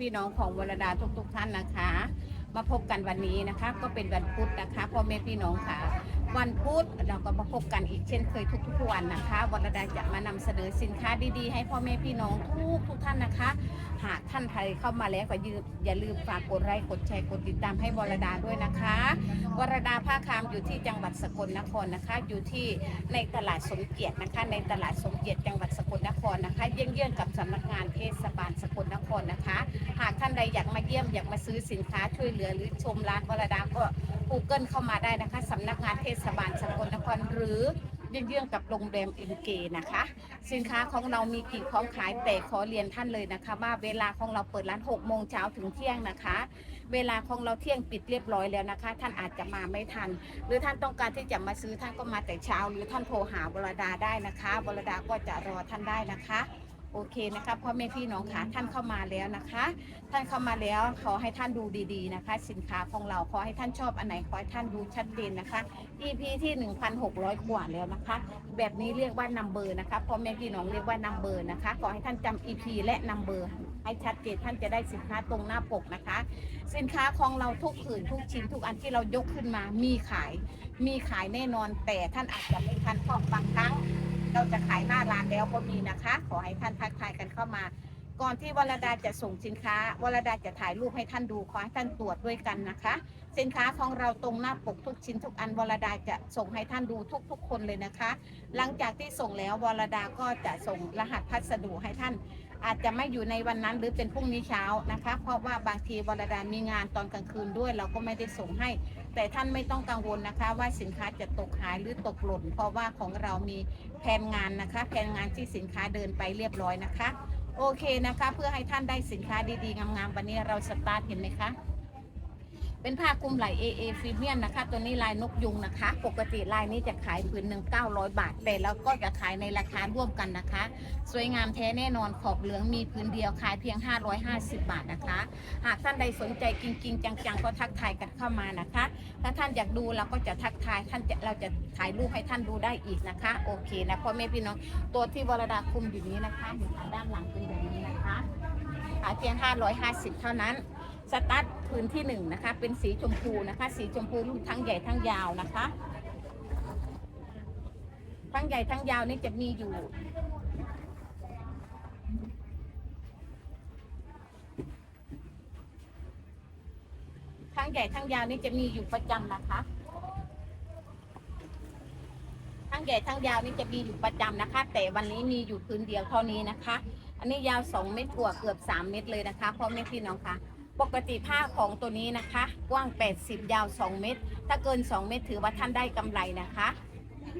พี่น้องของวรดาทุกๆท่านนะคะ มาพบกันวันนี้นะคะ ก็เป็นวันพุธนะคะพ่อแม่พี่น้องค่ะ วันพุธเราก็มาพบกันอีกเช่นเคยทุกๆวันนะคะวรดาจะมานำเสนอสินค้าดีๆ ให้พ่อแม่พี่น้องทุกทุกท่านนะคะ หากท่านใครเข้ามาแล้วก็ยืมอย่าลืมฝากกดไลค์กดแชร์กดติดตามให้วรดาด้วยนะคะวรดาผ้าคามอยู่ที่จังหวัดสกลนครนะคะ อยู่ที่ในตลาดสมเกียรตินะคะ ในตลาดสมเกียรติจังหวัดสกลนครนะคะเยื่องๆกับสำนักงานเทศบาลสกลนครนะคะ หากท่านใดอยากมาเยี่ยมอยากมาซื้อสินค้าช่วยเหลือหรือชมร้านวรดาก็ Google เข้ามาได้นะคะสำนักงานเทศบาลสกลนครหรือเยื่องกับโรงแรมอินเกนะคะ สินค้าของเรามีกี่ของขายแต่ขอเรียนท่านเลยนะคะ ว่าเวลาของเราเปิดร้าน6โมงเช้าถึงเที่ยงนะคะ เวลาของเราเที่ยงปิดเรียบร้อยแล้วนะคะ ท่านอาจจะมาไม่ทัน หรือท่านต้องการที่จะมาซื้อท่านก็มาแต่เช้า หรือท่านโทรหาวรดาได้นะคะวรดาก็จะรอท่านได้นะคะ โอเคนะคะพ่อแม่พี่น้องค่ะท่านเข้ามาแล้วนะคะ ท่านเข้ามาแล้วขอให้ท่านดูดีๆนะคะ สินค้าของเราขอให้ท่านชอบอันไหนขอให้ท่านดูชัดเจนนะคะ EP ที่ 1,600 กว่าแล้วนะคะ แบบนี้เรียกว่านัมเบอร์นะคะพ่อแม่พี่น้องเรียกว่านัมเบอร์นะคะ ขอให้ท่านจำ EP และนัมเบอร์ให้ชัดเจนท่านจะได้สินค้าตรงหน้าปกนะคะ สินค้าของเราทุกผืนทุกชิ้นทุกอันที่เรายกขึ้นมามีขาย มีขายแน่นอนแต่ท่านอาจจะไม่ทันเพราะบางครั้ง เราจะขายหน้าร้านแล้วก็มีนะคะ ขอให้ท่านทักทายกันเข้ามา ก่อนที่วรดาจะส่งสินค้าวรดาจะถ่ายรูปให้ท่านดูขอให้ท่านตรวจด้วยกันนะคะ สินค้าของเราตรงหน้าปกทุกชิ้นทุกอันวรดาจะส่งให้ท่านดูทุก ๆ คนเลยนะคะ หลังจากที่ส่งแล้ววรดาก็จะส่งรหัสพัสดุให้ท่าน อาจจะไม่อยู่ในวันนั้นหรือเป็นพรุ่งนี้เช้านะคะ เพราะว่าบางทีวรดามีงานตอนกลางคืนด้วย เราก็ไม่ได้ส่งให้ แต่ท่านไม่ต้องกังวลนะคะ ว่าสินค้าจะตกหายหรือตกหล่น เพราะว่าของเรามีแผนงานนะคะ แผนงานที่สินค้าเดินไปเรียบร้อยนะคะ โอเคนะคะ เพื่อให้ท่านได้สินค้าดีๆงามๆวันนี้เราสตาร์ทเห็นไหมคะ เป็นผ้าคลุมไหล่ AA ฟรีเมียมนะคะ ตัวนี้ลายนกยุงนะคะ ปกติลายนี้จะขายผืนหนึ่ง900บาท แต่เราก็จะขายในราคาร่วมกันนะคะ สวยงามแท้แน่นอนขอบเหลืองมีผืนเดียวขายเพียง 550 บาทนะคะ หากท่านใดสนใจจริง ๆ จังๆ ก็ทักทายกันเข้ามานะคะ ถ้าท่านอยากดูเราก็จะทักทายท่านจะเราจะถ่ายรูปให้ท่านดูได้อีกนะคะ โอเคนะพ่อแม่พี่น้องตัวที่วรดาคุมอยู่นี้นะคะอยู่ทางด้านหลังเป็นแบบนี้นะคะขายเพียง 550 เท่านั้น สตาร์ทพื้นที่หนึ่งนะคะ เป็นสีชมพูนะคะ สีชมพูทั้งใหญ่ทั้งยาวนะคะ ทั้งใหญ่ทั้งยาวนี่จะมีอยู่ทั้งใหญ่ทั้งยาวนี่จะมีอยู่ประจำนะคะทั้งใหญ่ทั้งยาวนี่จะมีอยู่ประจำนะคะ แต่วันนี้มีอยู่พื้นเดียวเท่านี้นะคะ อันนี้ยาว2เมตรกว่าเกือบ3เมตรเลยนะคะพ่อแม่พี่น้องคะ ปกติผ้าของตัวนี้นะคะ กว้าง 80 ยาว 2 เมตร ถ้าเกิน 2 เมตร ถือว่าท่านได้กำไรนะคะ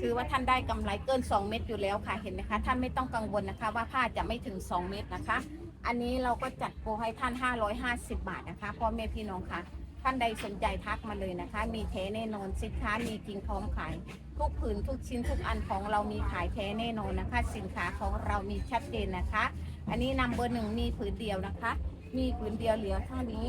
ถือว่าท่านได้กำไรเกิน 2 เมตรอยู่แล้วค่ะเห็นไหมคะท่านไม่ต้องกังวลนะคะ ว่าผ้าจะไม่ถึง 2 เมตรนะคะ อันนี้เราก็จัดโปรให้ท่าน 550 บาทนะคะพ่อแม่พี่น้องค่ะท่านใดสนใจทักมาเลยนะคะ มีแท้แน่นอนสินค้ามีจริงพร้อมขาย ทุกผืนทุกชิ้นทุกอันของเรามีขายแท้แน่นอนนะคะ สินค้าของเรามีชัดเจนนะคะ อันนี้นำเบอร์หนึ่งมีผืนเดียวนะคะ มีผืนเดียวเหลือเท่านี้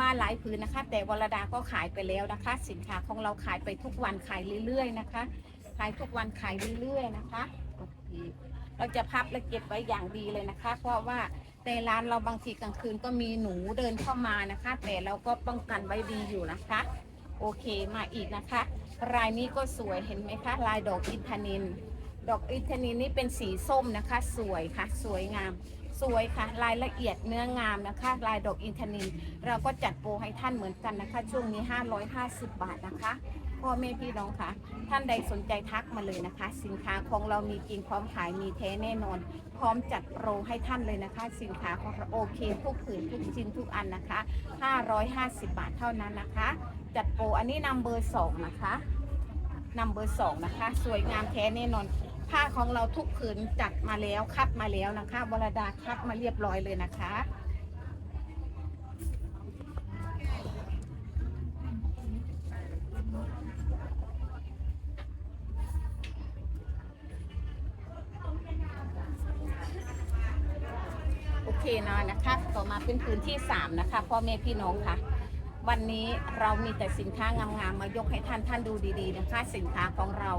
มาหลายผืนนะคะ แต่วรดาก็ขายไปแล้วนะคะ สินค้าของเราขายไปทุกวันขายเรื่อย ๆ นะคะ ขายทุกวันขายเรื่อย ๆ นะคะโอเคเราจะพับและเก็บไว้อย่างดีเลยนะคะ เพราะว่าในร้านเราบางทีกลางคืนก็มีหนูเดินเข้ามานะคะ แต่เราก็ป้องกันไว้ดีอยู่นะคะ โอเคมาอีกนะคะ รายนี้ก็สวยเห็นไหมคะ ลายดอกอินทนิน ดอกอินทนินนี่เป็นสีส้มนะคะ สวยค่ะ สวยงาม สวยค่ะ รายละเอียดเนื้องามนะคะ ลายดอกอินทนินเราก็จัดโปรให้ท่านเหมือนกันนะคะ ช่วงนี้ 550 บาทนะคะพ่อแม่พี่น้องค่ะท่านใดสนใจทักมาเลยนะคะ สินค้าของเรามีจริงพร้อมขายมีแท้แน่นอน พร้อมจัดโปรให้ท่านเลยนะคะ สินค้าของเราโอเคทุกผืนทุกชิ้นทุกอันนะคะ 550 บาทเท่านั้นนะคะ จัดโปรอันนี้นำเบอร์สองนะคะนำเบอร์สองนะคะ สวยงามแท้แน่นอน ผ้าของเราทุกผืนจัดมาแล้วคัดมาแล้วนะคะวรดาคัดมาเรียบร้อยเลยนะคะ โอเคนะนะคะ ต่อมาเป็นพื้นที่ 3 นะคะพ่อแม่พี่น้องค่ะ วันนี้เรามีแต่สินค้างามๆมายกให้ท่านท่านดูดีๆนะคะ สินค้าของเรา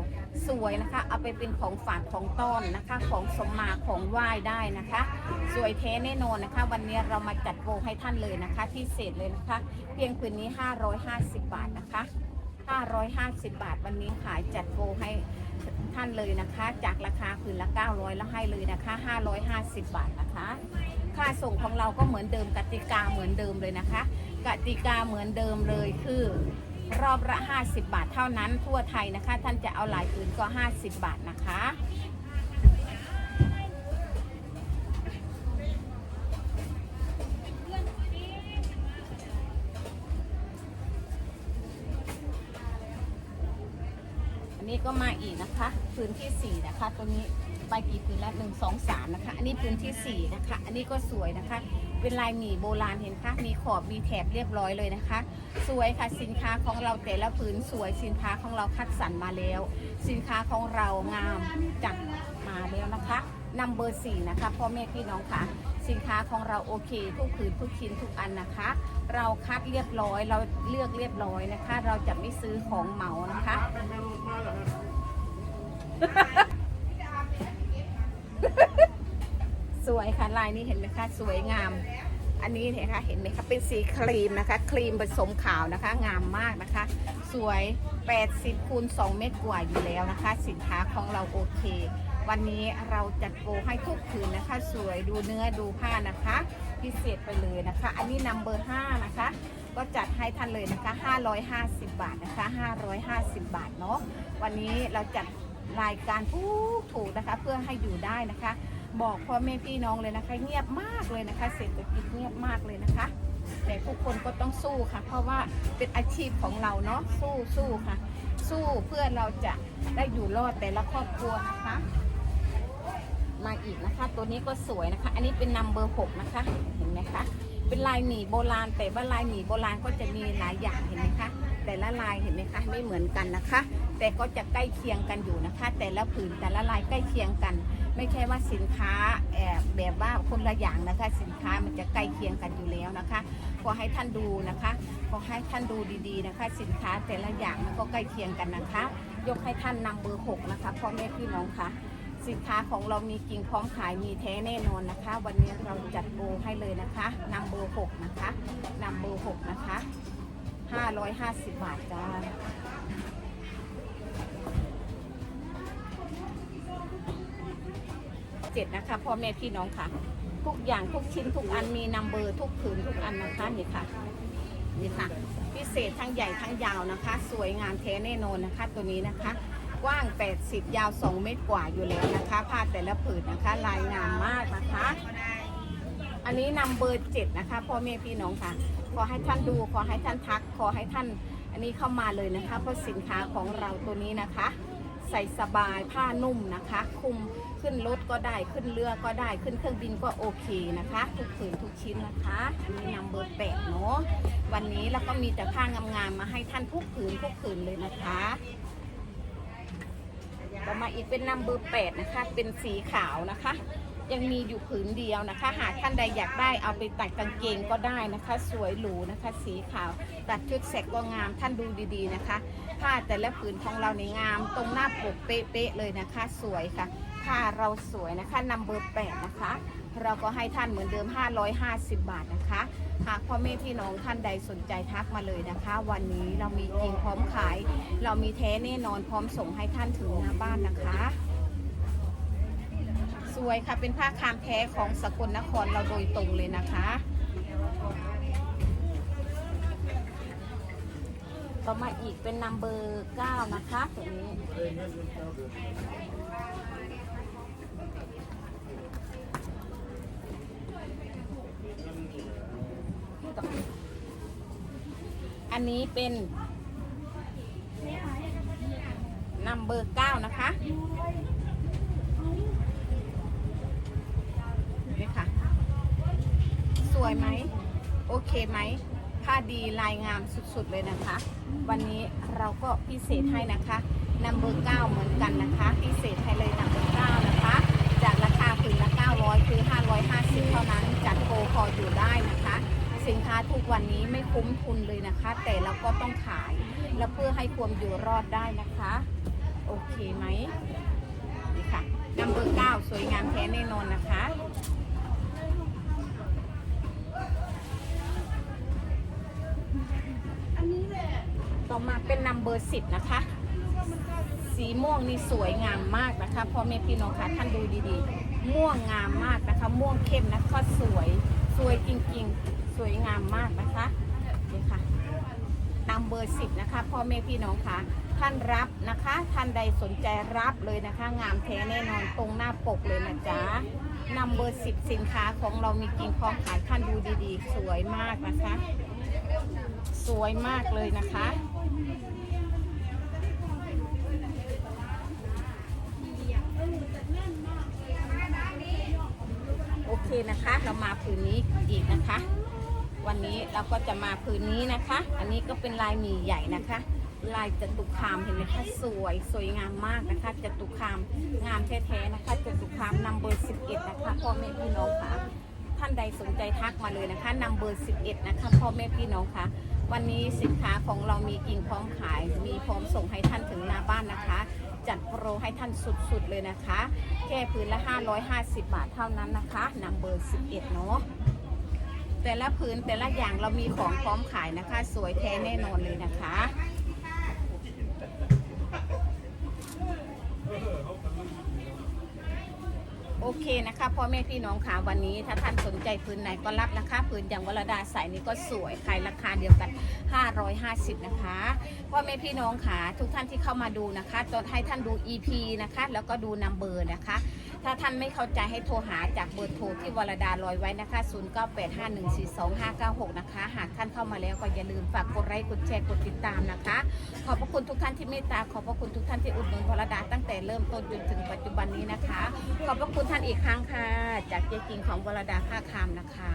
สวยนะคะ เอาไปเป็นของฝากของต้อนนะคะ ของสมมาของไหว้ได้นะคะ สวยเทแน่นอนนะคะ วันนี้เรามาจัดโปรให้ท่านเลยนะคะพิเศษเลยนะคะ เพียงคืนนี้ 550 บาทนะคะ 550 บาท วันนี้ขายจัดโปรให้ท่านเลยนะคะ จากราคาคืนละ 900 แล้วให้เลยนะคะ 550 บาทนะคะ ค่าส่งของเราก็เหมือนเดิมกติกาเหมือนเดิมเลยนะคะ กติกาเหมือนเดิมเลยคือ รอบละ 50 บาทเท่านั้นทั่วไทยนะคะ ท่านจะเอาหลายอื่นก็ 50 บาทนะคะอันนี้ก็มาอีกนะคะ พื้นที่4นะคะตัวนี้ ไปกี่พื้นแล้วหนึ่งสองสามนะคะ อันนี้พื้นที่4นะคะ อันนี้ก็สวยนะคะ เป็นลายหมี่โบราณเห็นคะมีขอบมีแถบเรียบร้อยเลยนะคะ สวยค่ะสินค้าของเราแต่ละพื้นสวยสินค้าของเราคัดสรรมาแล้ว สินค้าของเรางามจัดมาแล้วนะคะนัมเบอร์สี่นะคะพ่อแม่พี่น้องค่ะ สินค้าของเราโอเคทุกผืนทุกชิ้นทุกอันนะคะ เราคัดเรียบร้อยเราเลือกเรียบร้อยนะคะ เราจะไม่ซื้อของเหมานะคะ สวยค่ะลายนี้เห็นไหมคะสวยงาม อันนี้เห็นคะเห็นไหมคะเป็นสีครีมนะคะ ครีมผสมขาวนะคะ งามมากนะคะ สวย 80คูณ2เมตรกว่าอยู่แล้วนะคะ สินค้าของเราโอเค วันนี้เราจัดโปรให้ทุกคืนนะคะ สวยดูเนื้อดูผ้านะคะ พิเศษไปเลยนะคะ อันนี้นัมเบอร์5นะคะก็จัดให้ท่านเลยนะคะ 550 บาทนะคะ 550 บาทเนาะ วันนี้เราจัด รายการทุกถูกนะคะ เพื่อให้อยู่ได้นะคะ บอกพ่อแม่พี่น้องเลยนะคะ เงียบมากเลยนะคะ เศรษฐกิจเงียบมากเลยนะคะ แต่ทุกคนก็ต้องสู้ค่ะ เพราะว่าเป็นอาชีพของเราเนาะสู้สู้ค่ะ สู้เพื่อเราจะได้อยู่รอดแต่ละครอบครัวนะคะ มาอีกนะคะ ตัวนี้ก็สวยนะคะ อันนี้เป็นนัมเบอร์หกนะคะเห็นไหมคะเป็นลายหมีโบราณ แต่ว่าลายหมีโบราณก็จะมีหลายอย่างเห็นไหมคะแต่ละลายเห็นไหมคะไม่เหมือนกันนะคะ แต่ก็จะใกล้เคียงกันอยู่นะคะ แต่ละผืนแต่ละลายใกล้เคียงกัน ไม่ใช่ว่าสินค้าแอบแบบว่าคนละอย่างนะคะ สินค้ามันจะใกล้เคียงกันอยู่แล้วนะคะขอให้ท่านดูนะคะขอให้ท่านดูดีๆนะคะ สินค้าแต่ละอย่างมันก็ใกล้เคียงกันนะคะ ยกให้ท่านนำเบอร์หกนะคะพ่อแม่พี่น้องคะสินค้าของเรามีจริงพร้อมขายมีแท้แน่นอนนะคะ วันนี้เราจัดโปรให้เลยนะคะนำเบอร์หกนะคะนำเบอร์หกนะคะ550บาทจ้า เจ็ดนะคะพ่อแม่พี่น้องค่ะ ทุกอย่างทุกชิ้นทุกอันมีนัมเบอร์ทุกผืนทุกอันนะคะนี่ค่ะนี่ค่ะ พิเศษทั้งใหญ่ทั้งยาวนะคะ สวยงามแท้แน่นอนนะคะ ตัวนี้นะคะกว้าง 80 ยาว 2 เมตรกว่าอยู่แล้วนะคะผ้าแต่ละผืนนะคะลายงามมากนะคะ อันนี้นำเบอร์เจ็ดนะคะพ่อแม่พี่น้องค่ะ ขอให้ท่านดูขอให้ท่านทัก ขอให้ท่านอันนี้เข้ามาเลยนะคะ เพราะสินค้าของเราตัวนี้นะคะ ใส่สบายผ้านุ่มนะคะ คุมขึ้นรถก็ได้ขึ้นเรือก็ได้ขึ้นเครื่องบินก็โอเคนะคะ ทุกผืนทุกชิ้นนะคะอันนี้นำเบอร์แปดเนาะวันนี้เราก็มีแต่ผ้างามๆมาให้ท่านทุกผืนทุกผืนเลยนะคะต่อมาอีกเป็นนำเบอร์แปดนะคะ เป็นสีขาวนะคะ ยังมีอยู่ผืนเดียวนะคะ หากท่านใดอยากได้เอาไปตัดกางเกงก็ได้นะคะ สวยหรูนะคะ สีขาว ตัดชุดแสกก็งามท่านดูดีๆนะคะผ้าแต่ละผืนของเราในงาม ตรงหน้าปกเป๊ะๆเลยนะคะ สวยค่ะผ้าเราสวยนะคะนำเบอร์แปดนะคะ เราก็ให้ท่านเหมือนเดิม 550 บาทนะคะ หากพ่อแม่พี่น้องท่านใดสนใจทักมาเลยนะคะ วันนี้เรามีจริงพร้อมขาย เรามีแท้แน่นอนพร้อมส่งให้ท่านถึงหน้าบ้านนะคะ วยค่ะ เป็นผ้าคามแท้ของสกลนครเราโดยตรงเลยนะคะ ต่อมาอีกเป็นนัมเบอร์9นะคะตัวนี้อันนี้เป็นนัมเบอร์9นะคะ นี่ค่ะ ส วยไหมโอเคไหมผ้าดีลายงามสุดๆเลยนะคะ วันนี้เราก็พิเศษให้นะคะนัมเบอร์9เหมือนกันนะคะ พิเศษให้เลยนัมเบอร์9นะคะ จากราคาผืนละ900 คือ 550 เท่านั้นจัดโปรพออยู่ได้นะคะ สินค้าทุกวันนี้ไม่คุ้มทุนเลยนะคะ แต่เราก็ต้องขาย แล้วเพื่อให้ความอยู่รอดได้นะคะ โอเคไหมนี่ค่ะนัมเบอร์เก้าสวยงามแท้แน่นอนนะคะ ต่อมาเป็นนัมเบอร์สิบนะคะ สีม่วงนี่สวยงามมากนะคะพ่อแม่พี่น้องคะท่านดูดีๆ ม่วงงามมากนะคะ ม่วงเข้มนะก็สวยสวยจริงๆ สวยงามมากนะคะนี่ค่ะนัมเบอร์สิบนะคะพ่อแม่พี่น้องคะท่านรับนะคะ ท่านใดสนใจรับเลยนะคะ งามแท้แน่นอนตรงหน้าปกเลยนะจ๊ะนัมเบอร์สิบสินค้าของเรามีกิ่งพร้อมขายท่านดูดีๆ สวยมากนะคะ สวยมากเลยนะคะ โอเคนะคะ เรามาผืนนี้อีกนะคะ วันนี้เราก็จะมาผืนนี้นะคะ อันนี้ก็เป็นลายหมี่ใหญ่นะคะ ลายจตุคามเห็นไหมคะสวยสวยงามมากนะคะจตุคามงามแท้ๆนะคะจตุคามนัมเบอร์11นะคะพ่อแม่พี่น้องค่ะท่านใดสนใจทักมาเลยนะคะนัมเบอร์11นะคะพ่อแม่พี่น้องค่ะ วันนี้สินค้าของเรามีกิ่งพร้อมขาย มีพร้อมส่งให้ท่านถึงหน้าบ้านนะคะ จัดโปรให้ท่านสุดๆเลยนะคะ แค่พื้นละ 550 บาทเท่านั้นนะคะนัมเบอร์ 11 เนาะแต่ละพื้นแต่ละอย่างเรามีของพร้อมขายนะคะ สวยแท้แน่นอนเลยนะคะ โอเคนะคะพ่อแม่พี่น้องค่ะวันนี้ ถ้าท่านสนใจพื้นไหนก็รับนะคะพื้นอย่างวรดาใสนี้ก็สวยขายราคาเดียวกัน 550 นะคะพ่อแม่พี่น้องค่ะทุกท่านที่เข้ามาดูนะคะตอนให้ท่านดู EP นะคะ แล้วก็ดูนัมเบอร์นะคะ ถ้าท่านไม่เข้าใจให้โทรหาจากเบอร์โทรที่วรดาลอยไว้นะคะ 0985142596 นะคะ หากท่านเข้ามาแล้วก็อย่าลืมฝากกดไลค์ กดแชร์ กดติดตามนะคะ ขอบพระคุณทุกท่านที่เมตตา ขอบพระคุณทุกท่านที่อุดหนุนวรดาตั้งแต่เริ่มต้นจนถึงปัจจุบันนี้นะคะ ขอบพระคุณท่านอีกครั้งค่ะ จากเจ๊จริงของวรดาภาคคามนะคะ